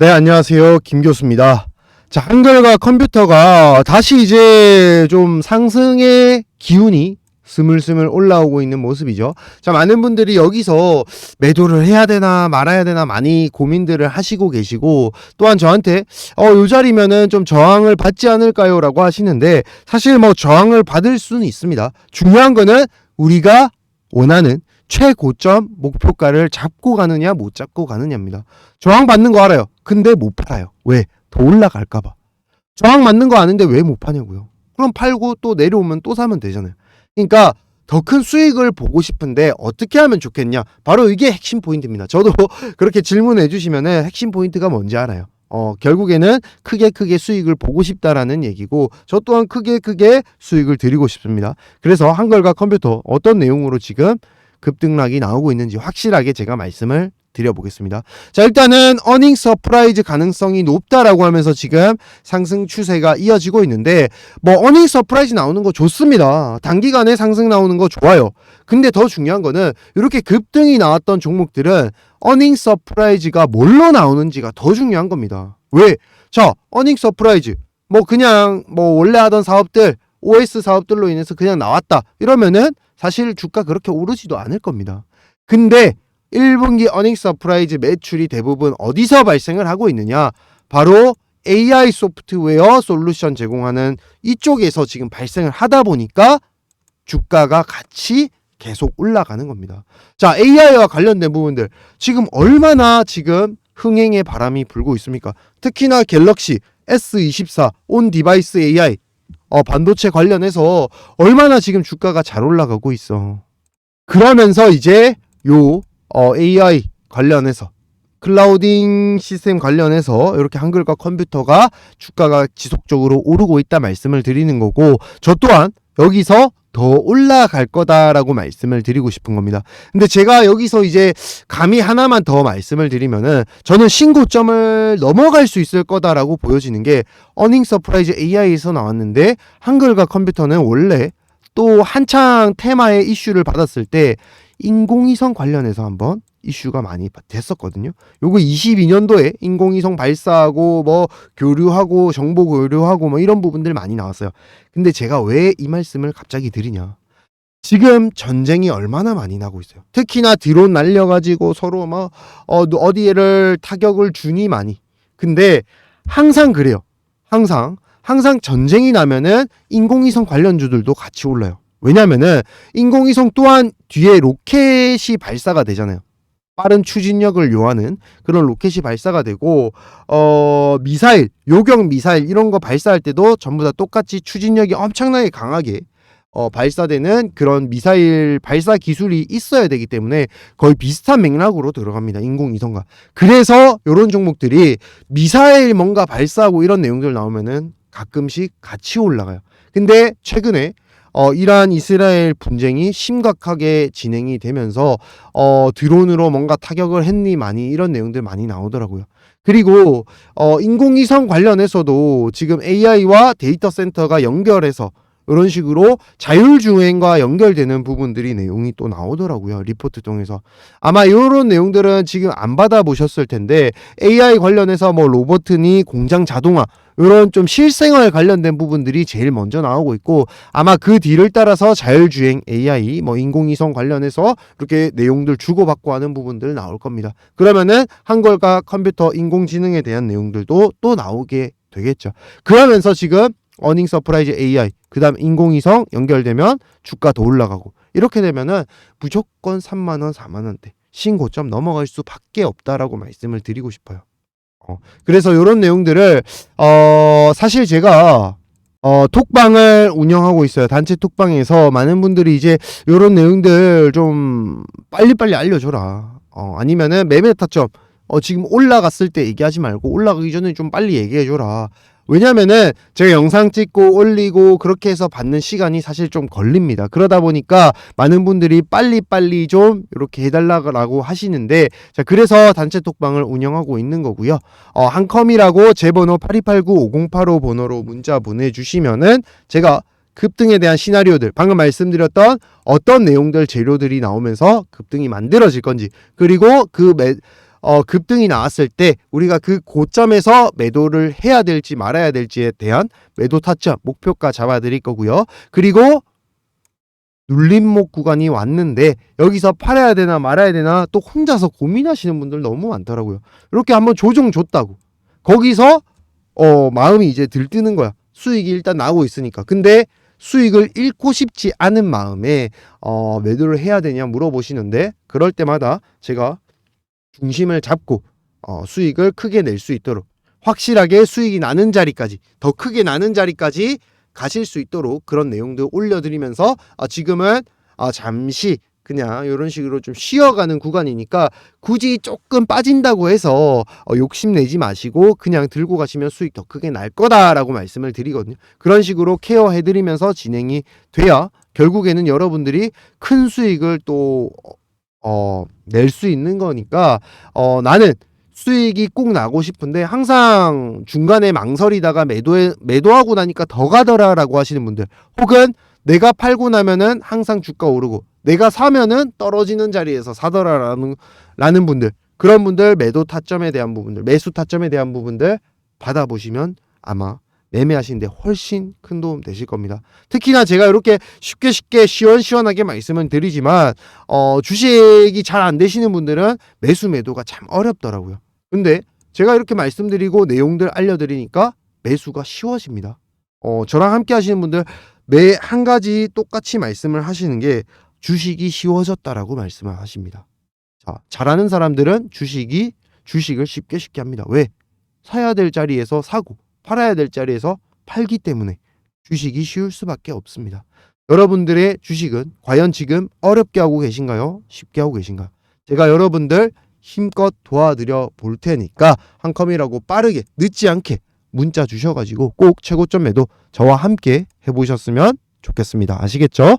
네, 안녕하세요. 김 교수입니다. 자, 한글과 컴퓨터가 다시 이제 좀 상승의 기운이 스물스물 올라오고 있는 모습이죠. 자, 많은 분들이 여기서 매도를 해야 되나 말아야 되나 많이 고민들을 하시고 계시고 또한 저한테 어, 요 자리면은 좀 저항을 받지 않을까요? 라고 하시는데 사실 뭐 저항을 받을 수는 있습니다. 중요한 거는 우리가 원하는 최고점 목표가를 잡고 가느냐 못 잡고 가느냐입니다. 저항 받는 거 알아요. 근데 못 팔아요. 왜? 더 올라갈까봐. 저항 맞는 거 아는데 왜 못 파냐고요. 그럼 팔고 또 내려오면 또 사면 되잖아요. 그러니까 더 큰 수익을 보고 싶은데 어떻게 하면 좋겠냐? 바로 이게 핵심 포인트입니다. 저도 그렇게 질문해 주시면은 핵심 포인트가 뭔지 알아요. 어, 결국에는 크게 크게 수익을 보고 싶다라는 얘기고 저 또한 크게 크게 수익을 드리고 싶습니다. 그래서 한글과 컴퓨터 어떤 내용으로 지금 급등락이 나오고 있는지 확실하게 제가 말씀을 드려보겠습니다. 자, 일단은 어닝 서프라이즈 가능성이 높다라고 하면서 지금 상승 추세가 이어지고 있는데 뭐 어닝 서프라이즈 나오는 거 좋습니다. 단기간에 상승 나오는 거 좋아요. 근데 더 중요한 거는 이렇게 급등이 나왔던 종목들은 어닝 서프라이즈가 뭘로 나오는지가 더 중요한 겁니다. 왜? 자, 어닝 서프라이즈 뭐 그냥 뭐 원래 하던 사업들 OS 사업들로 인해서 그냥 나왔다. 이러면은 사실 주가 그렇게 오르지도 않을 겁니다. 근데 1분기 어닝 서프라이즈 매출이 대부분 어디서 발생을 하고 있느냐? 바로 AI 소프트웨어 솔루션 제공하는 이쪽에서 지금 발생을 하다 보니까 주가가 같이 계속 올라가는 겁니다. 자, AI와 관련된 부분들 지금 얼마나 지금 흥행의 바람이 불고 있습니까? 특히나 갤럭시 S24 온 디바이스 AI 어, 반도체 관련해서 얼마나 지금 주가가 잘 올라가고 있어. 그러면서 이제 요 어, AI 관련해서 클라우딩 시스템 관련해서 이렇게 한글과 컴퓨터가 주가가 지속적으로 오르고 있다 말씀을 드리는 거고 저 또한 여기서 더 올라갈 거다라고 말씀을 드리고 싶은 겁니다. 근데 제가 여기서 이제 감히 하나만 더 말씀을 드리면은 저는 신고점을 넘어갈 수 있을 거다라고 보여지는 게 어닝 서프라이즈 AI에서 나왔는데 한글과 컴퓨터는 원래 또 한창 테마의 이슈를 받았을 때 인공위성 관련해서 한번 이슈가 많이 됐었거든요. 요거 22년도에 인공위성 발사하고 뭐 교류하고 정보 교류하고 뭐 이런 부분들 많이 나왔어요. 근데 제가 왜 이 말씀을 갑자기 드리냐? 지금 전쟁이 얼마나 많이 나고 있어요. 특히나 드론 날려가지고 서로 뭐 어, 어디를 타격을 주니 많이. 근데 항상 그래요. 항상 항상 전쟁이 나면은 인공위성 관련주들도 같이 올라요. 왜냐면은 인공위성 또한 뒤에 로켓이 발사가 되잖아요. 빠른 추진력을 요하는 그런 로켓이 발사가 되고 어 미사일, 요격 미사일 이런 거 발사할 때도 전부 다 똑같이 추진력이 엄청나게 강하게 어 발사되는 그런 미사일 발사 기술이 있어야 되기 때문에 거의 비슷한 맥락으로 들어갑니다. 인공위성과. 그래서 이런 종목들이 미사일 뭔가 발사하고 이런 내용들 나오면은 가끔씩 같이 올라가요. 근데 최근에 어, 이란 이스라엘 분쟁이 심각하게 진행이 되면서 어, 드론으로 뭔가 타격을 했니 많이 이런 내용들 많이 나오더라고요. 그리고 어, 인공위성 관련해서도 지금 AI와 데이터 센터가 연결해서 이런 식으로 자율주행과 연결되는 부분들이 내용이 또 나오더라고요. 리포트 통해서. 아마 이런 내용들은 지금 안 받아보셨을 텐데 AI 관련해서 뭐 로버트니 공장 자동화 이런 좀 실생활 관련된 부분들이 제일 먼저 나오고 있고 아마 그 뒤를 따라서 자율주행 AI 뭐 인공위성 관련해서 이렇게 내용들 주고받고 하는 부분들 나올 겁니다. 그러면은 한글과 컴퓨터 인공지능에 대한 내용들도 또 나오게 되겠죠. 그러면서 지금 어닝 서프라이즈 AI 그다음 인공위성 연결되면 주가 더 올라가고 이렇게 되면은 무조건 3만 원, 4만 원대 신고점 넘어갈 수밖에 없다라고 말씀을 드리고 싶어요. 어, 그래서 이런 내용들을 어 사실 제가 어 톡방을 운영하고 있어요. 단체 톡방에서 많은 분들이 이제 이런 내용들 좀 빨리빨리 알려줘라. 어 아니면은 매매 타점 어 지금 올라갔을 때 얘기하지 말고 올라가기 전에 좀 빨리 얘기해줘라. 왜냐면은 제가 영상 찍고 올리고 그렇게 해서 받는 시간이 사실 좀 걸립니다. 그러다 보니까 많은 분들이 빨리빨리 좀 이렇게 해달라고 하시는데 자 그래서 단체 톡방을 운영하고 있는 거고요. 어, 한컴이라고 제 번호 8289-5085 번호로 문자 보내주시면은 제가 급등에 대한 시나리오들 방금 말씀드렸던 어떤 내용들 재료들이 나오면서 급등이 만들어질 건지 그리고 그 매, 어, 급등이 나왔을 때 우리가 그 고점에서 매도를 해야 될지 말아야 될지에 대한 매도 타점 목표가 잡아 드릴 거고요. 그리고 눌림목 구간이 왔는데 여기서 팔아야 되나 말아야 되나 또 혼자서 고민하시는 분들 너무 많더라고요. 이렇게 한번 조정 줬다고. 거기서 어 마음이 이제 들뜨는 거야. 수익이 일단 나오고 있으니까. 근데 수익을 잃고 싶지 않은 마음에 어 매도를 해야 되냐 물어보시는데 그럴 때마다 제가 중심을 잡고 어 수익을 크게 낼 수 있도록 확실하게 수익이 나는 자리까지 더 크게 나는 자리까지 가실 수 있도록 그런 내용들 올려드리면서 아, 지금은 아, 잠시 그냥 이런 식으로 좀 쉬어가는 구간이니까 굳이 조금 빠진다고 해서 어, 욕심내지 마시고 그냥 들고 가시면 수익 더 크게 날 거다라고 말씀을 드리거든요. 그런 식으로 케어해드리면서 진행이 돼야 결국에는 여러분들이 큰 수익을 또 어, 낼 수 있는 거니까 어, 나는 수익이 꼭 나고 싶은데 항상 중간에 망설이다가 매도에 매도하고 나니까 더 가더라라고 하시는 분들 혹은 내가 팔고 나면은 항상 주가 오르고 내가 사면은 떨어지는 자리에서 사더라라는 라는 분들 그런 분들 매도 타점에 대한 부분들 매수 타점에 대한 부분들 받아보시면 아마 매매하시는데 훨씬 큰 도움 되실 겁니다. 특히나 제가 이렇게 쉽게 쉽게 시원시원하게 말씀을 드리지만 어, 주식이 잘 안 되시는 분들은 매수 매도가 참 어렵더라고요. 근데 제가 이렇게 말씀드리고 내용들 알려드리니까 매수가 쉬워집니다. 어, 저랑 함께 하시는 분들 매 한 가지 똑같이 말씀을 하시는 게 주식이 쉬워졌다라고 말씀을 하십니다. 자, 잘하는 사람들은 주식이 주식을 쉽게 쉽게 합니다. 왜? 사야 될 자리에서 사고 팔아야 될 자리에서 팔기 때문에 주식이 쉬울 수밖에 없습니다. 여러분들의 주식은 과연 지금 어렵게 하고 계신가요? 쉽게 하고 계신가요? 제가 여러분들 힘껏 도와드려 볼 테니까 한 컴이라고 빠르게 늦지 않게 문자 주셔가지고 꼭 최고점 매도 저와 함께 해보셨으면 좋겠습니다. 아시겠죠?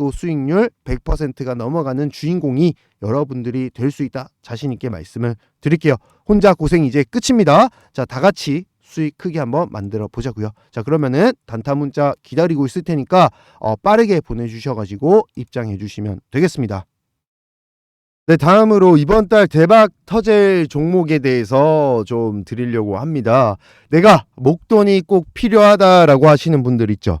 또 수익률 100%가 넘어가는 주인공이 여러분들이 될 수 있다 자신 있게 말씀을 드릴게요. 혼자 고생 이제 끝입니다. 자, 다 같이 수익 크게 한번 만들어 보자고요. 자, 그러면은 단타 문자 기다리고 있을 테니까 어, 빠르게 보내 주셔 가지고 입장해 주시면 되겠습니다. 네, 다음으로 이번 달 대박 터질 종목에 대해서 좀 드리려고 합니다. 내가 목돈이 꼭 필요하다라고 하시는 분들 있죠.